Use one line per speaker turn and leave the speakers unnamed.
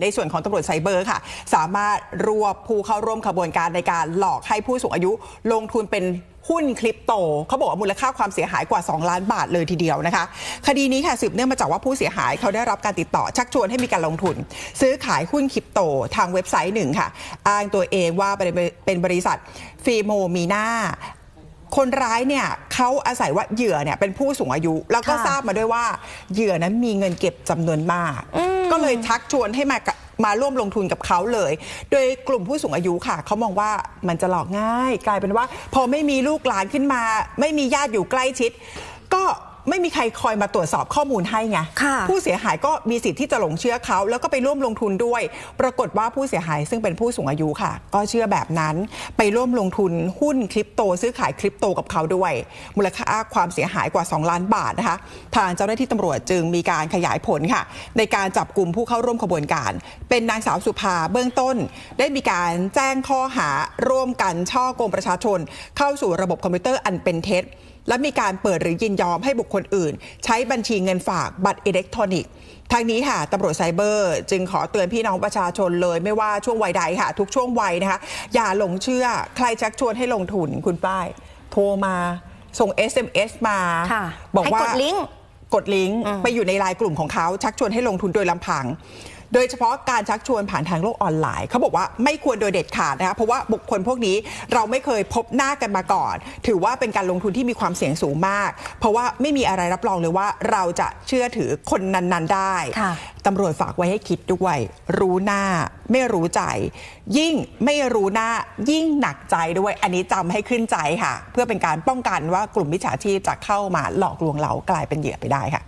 ในส่วนของตำรวจไซเบอร์ค่ะ สามารถรวบผู้เข้าร่วมขบวนการในการหลอกให้ผู้สูงอายุลงทุนเป็นหุ้นคริปโต เขาบอกว่ามูลค่าความเสียหายกว่า 2 ล้านบาทเลยทีเดียวนะคะ คดีนี้ค่ะสืบเนื่องมาจากว่าผู้เสียหายเขาได้รับการติดต่อชักชวนให้มีการลงทุน ซื้อขายหุ้นคริปโตทางเว็บไซต์หนึ่งค่ะ อ้างตัวเองว่าเป็นบริษัทฟีโมมีนาคนร้ายเนี่ยเขาอาศัยว่าเหยื่อเนี่ยเป็นผู้สูงอายุ แล้วก็ทราบมาด้วยว่าเหยื่อนั้นมีเงินเก็บจำนวนมาก ก็เลยชักชวนให้มามาร่วมลงทุนกับเขาเลย โดยกลุ่มผู้สูงอายุค่ะ เขามองว่ามันจะหลอกง่าย กลายเป็นว่า พอไม่มีลูกหลานขึ้นมา ไม่มีญาติอยู่ใกล้ชิด ก็ ไม่มีใครคอยมาตรวจสอบข้อมูลให้ไง
ค่ะ
ผู้เสียหายก็มีสิทธิ์ที่จะหลงเชื่อเขา แล้วก็ไปร่วมลงทุนด้วย ปรากฏว่าผู้เสียหายซึ่งเป็นผู้สูงอายุค่ะ ก็เชื่อแบบนั้น ไปร่วมลงทุนหุ้นคริปโต ซื้อขายคริปโตกับเขาด้วย มูลค่าความเสียหายกว่า 2 ล้านบาทนะคะ ทางเจ้าหน้าที่ตำรวจจึงมีการขยายผลค่ะ ในการจับกลุ่มผู้เข้าร่วมขบวนการ เป็นนางสาวสุภาเบื้องต้น ได้มีการแจ้งข้อหาร่วมกันช่อโกงประชาชน เข้าสู่ระบบคอมพิวเตอร์อันเป็นเท็จ และมีการเปิดหรือยินยอมให้บุคคลอื่น ใช้บัญชีเงินฝากบัตรอิเล็กทรอนิกส์ทางนี้ค่ะตำรวจไซเบอร์ จึงขอเตือนพี่น้องประชาชนเลยไม่ว่าช่วงวัยใดค่ะ ทุกช่วงวัยนะคะ อย่าหลงเชื่อใครชักชวนให้ลงทุนคุณป้าย โทรมาส่ง SMS มา
ค่ะ
บอก
ให้
ว่าก
ดลิงก์
กดลิงก์
อืม
ไปอยู่ในไลน์กลุ่มของเขาชักชวนให้ลงทุนโดยลำพัง โดยเฉพาะการชักชวนผ่านทางโลกออนไลน์ เขาบอกว่าไม่ควรโดยเด็ดขาดนะคะเพราะว่าบุคคลพวกนี้เราไม่เคยพบหน้ากันมาก่อน ถือว่าเป็นการลงทุนที่มีความเสี่ยงสูงมาก เพราะว่าไม่มีอะไรรับรองเลยว่าเราจะเชื่อถือคนนั้น ๆ ได้
ค่ะ
ตำรวจฝากไว้ให้คิดด้วย รู้หน้าไม่รู้ใจ ยิ่งไม่รู้หน้ายิ่งหนักใจด้วย อันนี้จำให้ขึ้นใจค่ะ เพื่อเป็นการป้องกันว่ากลุ่มมิจฉาชีพจะเข้ามาหลอกลวงเรากลายเป็นเหยื่อไปได้ค่ะ